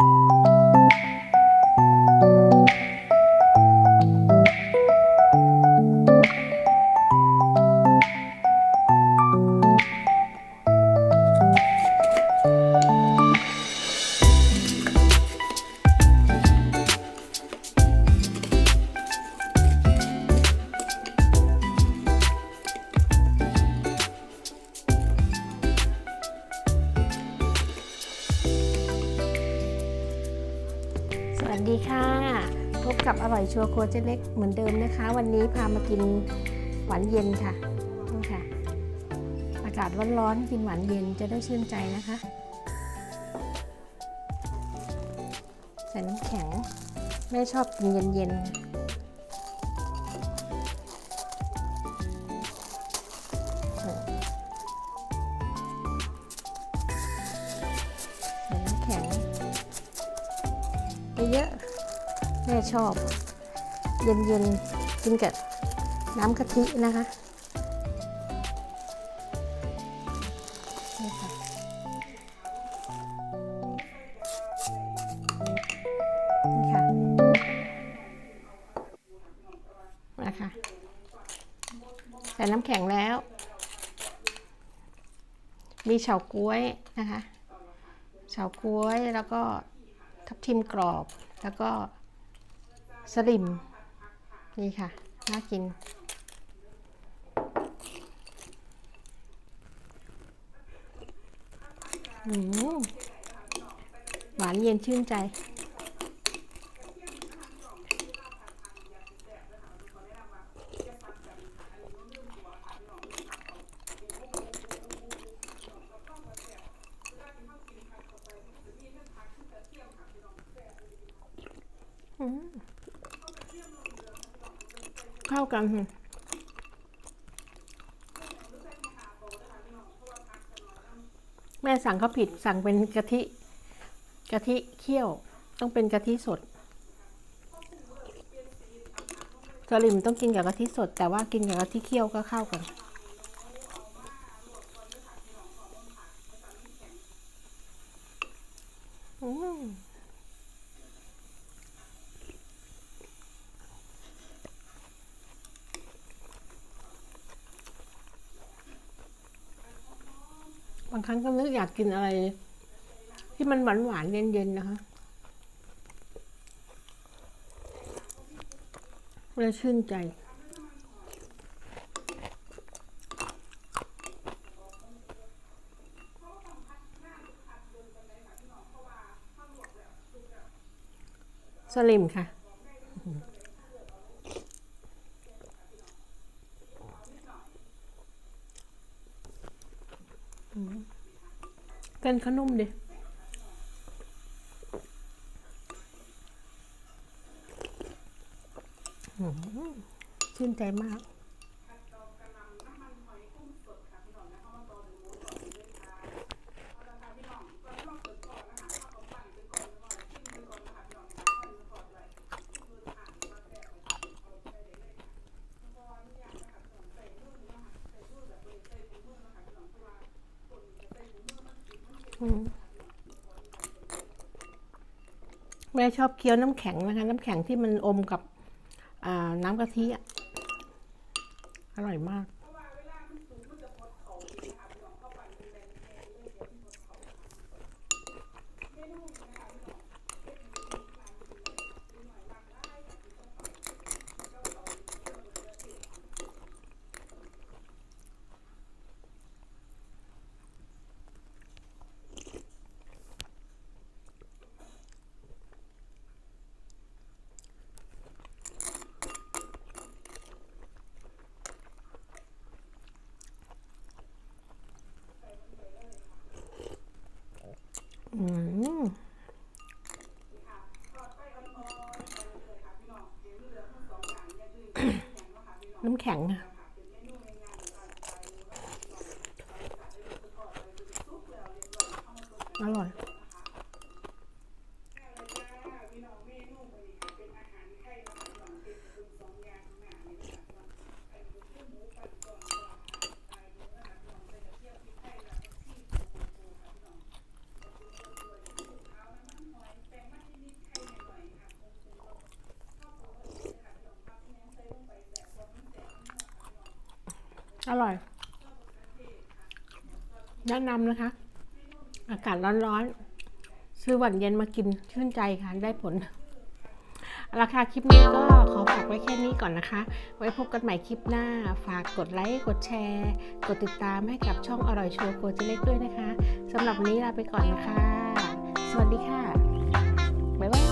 Música วัสดีค่ะ พบกับอร่อยชัวร์โครัวเจเล็กเหมือนเดิมนะคะ วันนี้พามากินหวานเย็นค่ะนี่ค่ะ อากาศร้อนๆกินหวานเย็นจะได้ชื่นใจนะคะ ใส่น้ำแข็งแม่ชอบกินเย็น เยอะๆ แม่ชอบ เย็นๆ กินกับน้ำกะทินะคะนี่ค่ะนี่ค่ะนะคะใส่น้ำแข็งแล้ว มีเฉาก๊วยนะคะ เฉาก๊วยแล้วก็ ทับทิมกรอบ แล้วก็สลิม นี่ค่ะ น่ากินอืมหวานเย็นชื่นใจ เข้ากันแม่สั่งเขาผิดสั่งเป็นกะทิกะทิเคี่ยวต้องเป็นกะทิสดสลิมต้องกินกับกะทิสด แต่ว่ากินกับกะทิเคี่ยวก็เข้ากัน อืม บางครั้งก็นึกอยากกินอะไร ที่มันหวานหวานเย็นๆนะคะแล้วชื่นใจ สลิมค่ะ เป็นขนุ่มดิชื่นใจมาก แม่ชอบเคี้ยวน้ำแข็งนะคะน้ำแข็งที่มันอมกับน้ำกะทิอะอร่อยมาก อืมน้ำแข็งอะอร่อย อ อร่อย แนะนำนะคะ อากาศร้อนๆ ซื้อหวานเย็นมากินชื่นใจค่ะได้ผลราคาคลิปนี้ก็ขอฝากไว้แค่นี้ก่อนนะคะ ไว้พบกันใหม่คลิปหน้า ฝากกดไลค์ กดแชร์ กดติดตามให้กับช่องอร่อยชัวร์โครัวเจเล็กด้วยนะคะสำหรับวันนี้ลาไปก่อนนะคะ สวัสดีค่ะ บ๊ายบาย